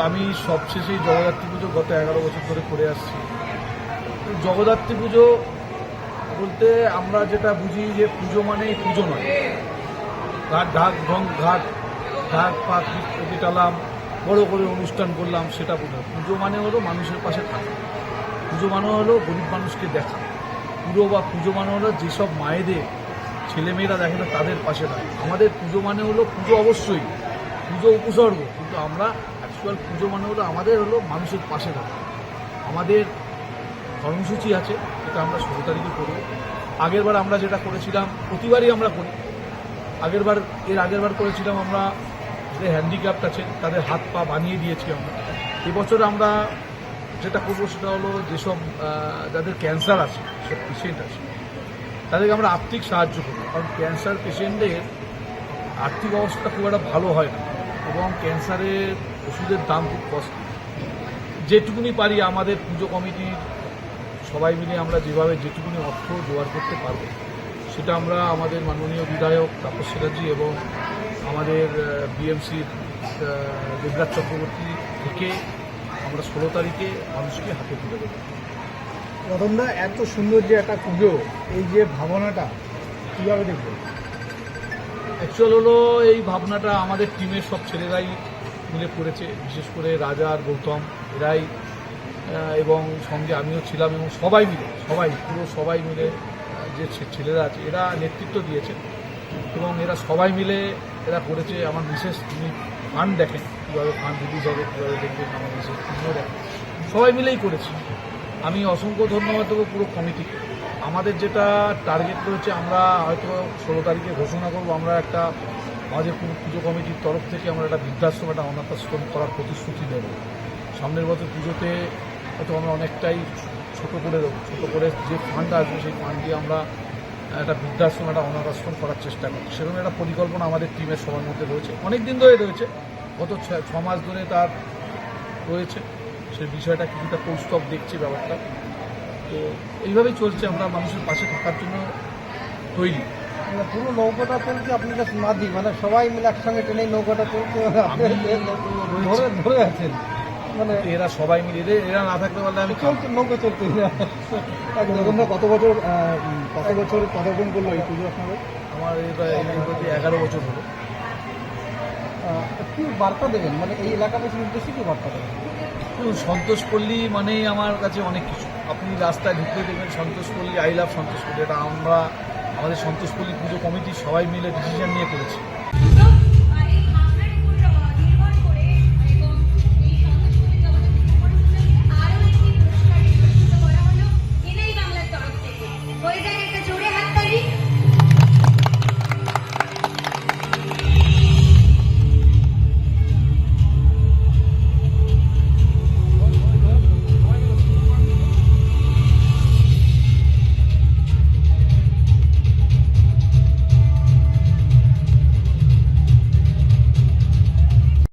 আমি সবশেষে জগদ্ধাত্রী পুজো গত এগারো বছর ধরে করে আসছি। জগদ্ধাত্রী পুজো বলতে আমরা যেটা বুঝি যে পুজো মানেই পুজো নয়। ঘাট ঢাক ঢং, ঘাট ঢাক পাক পিটালাম বড় করে অনুষ্ঠান করলাম, সেটা পুজো। পুজো মানে হলো মানুষের পাশে থাকা। পুজো মানে হলো গরিব মানুষকে দেখা। পুজো বা পুজো মানে হলো যেসব মায়েদের, ছেলেমেয়েরা দেখে না তাদের পাশে থাকে। আমাদের পুজো মানে হলো পুজো অবশ্যই। পুজো উপসর্গ। কিন্তু আমরা অ্যাকচুয়াল পুজো মানে হলো আমাদের হলো মানুষের পাশে থাকা আমাদের কর্মসূচি আছে যেটা আমরা ষোলো তারিখে করব। আগেরবার আমরা যেটা করেছিলাম, প্রতিবারই আমরা করি। আগেরবার এর আগেরবার করেছিলাম আমরা যে হ্যান্ডিক্যাপ্ট আছে, তাদের হাত পা বানিয়ে দিয়েছি আমরা। এবছর আমরা যেটা করব সেটা হলো যেসব যাদের ক্যান্সার আছে সব পেশেন্ট আছে, তাদেরকে আমরা আর্থিক সাহায্য করব। কারণ ক্যান্সার পেশেন্টদের আর্থিক অবস্থা খুব একটা ভালো হয় না। এবং ক্যান্সারের ওষুধের দাম খুব কস্টলি যেটুকুনি পারি আমাদের পুজো কমিটির সবাই মিলে আমরা যেভাবে যেটুকুনি অর্থ জোগাড় করতে পারব সেটা আমরা আমাদের মাননীয় বিধায়ক তাপস চ্যাটার্জি এবং আমাদের বিএমসির দেবরাজ চক্রবর্তী থেকে আমরা ষোলো তারিখে মানুষকে হাতে তুলে দেবো। রতনদা এত সুন্দর যে একটা পুজো এই যে ভাবনাটা কীভাবে দেখবেন? অ্যাকচুয়াল হলো এই ভাবনাটা আমাদের টিমের সব ছেলেরাই মিলে করেছে বিশেষ করে রাজা আর গৌতম, এরাই এবং সঙ্গে আমিও ছিলাম এবং সবাই মিলে, সবাই, পুরো সবাই মিলে যে ছেলেরা আছে, এরা নেতৃত্ব দিয়েছে এবং এরা সবাই মিলে এরা করেছে। আমার বিশেষ তিনি ফান্ড দেখেন, কীভাবে ফান্ড রিলিজ হবে, কীভাবে দেখবেন, আমার বিশেষ তিনিও দেখেন। সবাই মিলেই করেছি। আমি অসংখ্য ধন্যবাদ দেবো পুরো কমিটিকে। আমাদের যেটা টার্গেট রয়েছে, আমরা হয়তো ষোলো তারিখে ঘোষণা করব, আমরা একটা আমাদের পুরো পুজো কমিটির তরফ থেকে আমরা একটা বৃদ্ধাশ্রম, একটা অনাথ আশ্রম করার প্রতিশ্রুতি দেব। সামনের বছর পুজোতে হয়তো আমরা অনেকটাই ছোট করে দেবো। ছোটো করে যে ফান্ড আসবে, সেই ফান্ড দিয়ে আমরা একটা বৃদ্ধাশ্রম, একটা অনাথ আশ্রম করার চেষ্টা করছি সেরকম একটা পরিকল্পনা আমাদের টিমের সবার মধ্যে রয়েছে। অনেক দিন ধরে রয়েছে। গত ছ- মাস ধরে তার রয়েছে। সে বিষয়টা কিছুটা কৌস্তব দেখছে ব্যাপারটা। তো এইভাবেই চলছে। আমরা মানুষের পাশে থাকার জন্য তৈরি। পুরো নৌকাটা চলছে আপনাদের মাঝি মানে সবাই মিলে একসঙ্গে টেনে নৌকাটা চলছে। আপনি ধরে ধরে আছেন। মানে এরা সবাই মিলে এরা না থাকতে পারলে আমি চলছে নৌকা চলছে। রতনদা কত বছর কত বছর পদার্পণ করল এই পুজো আপনাদের? আমার এটা এগারো বছর হলো। কি বার্তা দেবেন মানে এই এলাকাবাসীর উদ্দেশ্যে কি বার্তা দেবেন? দেখুন, সন্তোষপল্লী মানেই আমার কাছে অনেক কিছু। আপনি রাস্তায় ঢুকতে দেখবেন সন্তোষপল্লী আই লাভ সন্তোষপল্লী এটা আমরা আমাদের সন্তোষপল্লী পুজো কমিটি সবাই মিলে ডিসিশন নিয়ে করেছি।